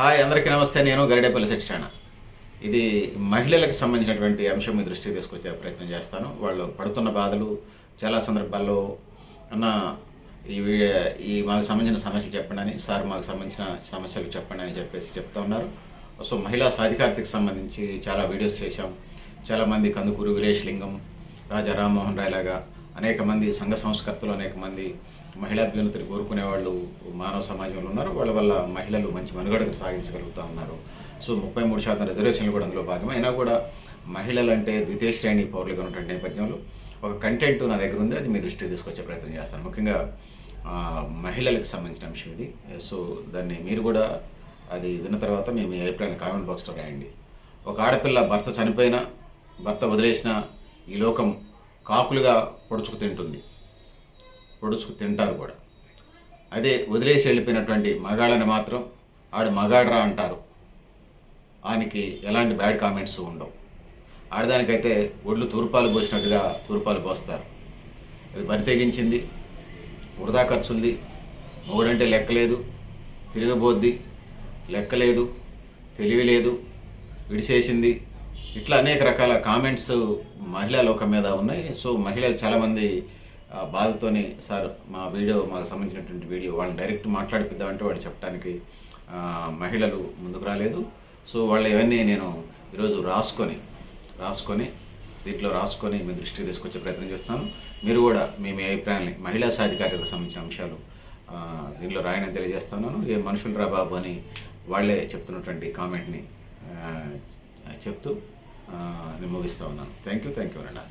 Hi అందరికీ నమస్తే. నేను గరిడేపల్లి సత్యనారాయణ. ఇది మహిళలకు సంబంధించినటువంటి అంశం మీ దృష్టికి తీసుకొచ్చే ప్రయత్నం చేస్తాను. వాళ్ళు పడుతున్న బాధలు చాలా సందర్భాల్లో అన్న ఈ ఈ మాకు సంబంధించిన సమస్యలు చెప్పండి అని సార్ మాకు సంబంధించిన సమస్యలు చెప్పండి అని చెప్పేసి చెప్తా ఉన్నారు. సో మహిళా సాధికారతకు సంబంధించి చాలా వీడియోస్ చేశాం. చాలామంది కందుకూరు వీరేష్ లింగం రాజా రామ్మోహన్ రాయ్ లాగా అనేక మంది సంఘ సంస్కర్తలు అనేక మంది మహిళాభ్యున్నతిని కోరుకునే వాళ్ళు మానవ సమాజంలో ఉన్నారు. వాళ్ళ వల్ల మహిళలు మంచి మనుగడకు సాగించగలుగుతూ ఉన్నారు. సో ముప్పై మూడు శాతం రిజర్వేషన్లు కూడా అందులో భాగమే. అయినా కూడా మహిళలు అంటే ద్వితీయ శ్రేణి పౌరులుగా ఉన్నటువంటి నేపథ్యంలో ఒక కంటెంట్ నా దగ్గర ఉంది. అది మీ దృష్టికి తీసుకొచ్చే ప్రయత్నం చేస్తాను. ముఖ్యంగా మహిళలకు సంబంధించిన అంశం ఇది. సో దాన్ని మీరు కూడా అది విన్న తర్వాత మేము మీ అభిప్రాయాన్ని కామెంట్ బాక్స్లో రాయండి. ఒక ఆడపిల్ల భర్త చనిపోయినా భర్త వదిలేసిన ఈ లోకం కాకులుగా పొడుచుకు తింటుంది. పొడుచుకు తింటారు కూడా. అదే వదిలేసి వెళ్ళిపోయినటువంటి మగాళ్ళని మాత్రం ఆడు మగాడ్రా అంటారు. ఆయనకి ఎలాంటి బ్యాడ్ కామెంట్స్ ఉండవు. ఆడదానికైతే ఒళ్ళు తూర్పాలు పోసినట్టుగా తూర్పాలు పోస్తారు. అది బరి తెగించింది వృధా ఖర్చుంది మొగుడంటే లెక్కలేదు తిరగబోద్ది లెక్కలేదు తెలివి లేదు విడిసేసింది ఇట్లా అనేక రకాల కామెంట్స్ మహిళా లోకం మీద ఉన్నాయి. సో మహిళలు చాలామంది బాధతోని సార్ మా వీడియో మాకు సంబంధించినటువంటి వీడియో వాళ్ళని డైరెక్ట్ మాట్లాడిపిద్దామంటే వాడు చెప్పడానికి మహిళలు ముందుకు రాలేదు. సో వాళ్ళు ఇవన్నీ నేను ఈరోజు రాసుకొని రాసుకొని దీంట్లో రాసుకొని మీ దృష్టికి తీసుకొచ్చే ప్రయత్నం చేస్తున్నాను. మీరు కూడా మీ మీ అభిప్రాయాన్ని మహిళా సాధికారితకు సంబంధించిన అంశాలు దీంట్లో దీనిలో రాయని తెలియజేస్తున్నాను. ఏ మనుషులు రా బాబు అని వాళ్ళే చెప్తున్నటువంటి కామెంట్ని చెప్తూ నేను ముగిస్తూ ఉన్నాను థ్యాంక్ యూ థ్యాంక్ యూ అన్న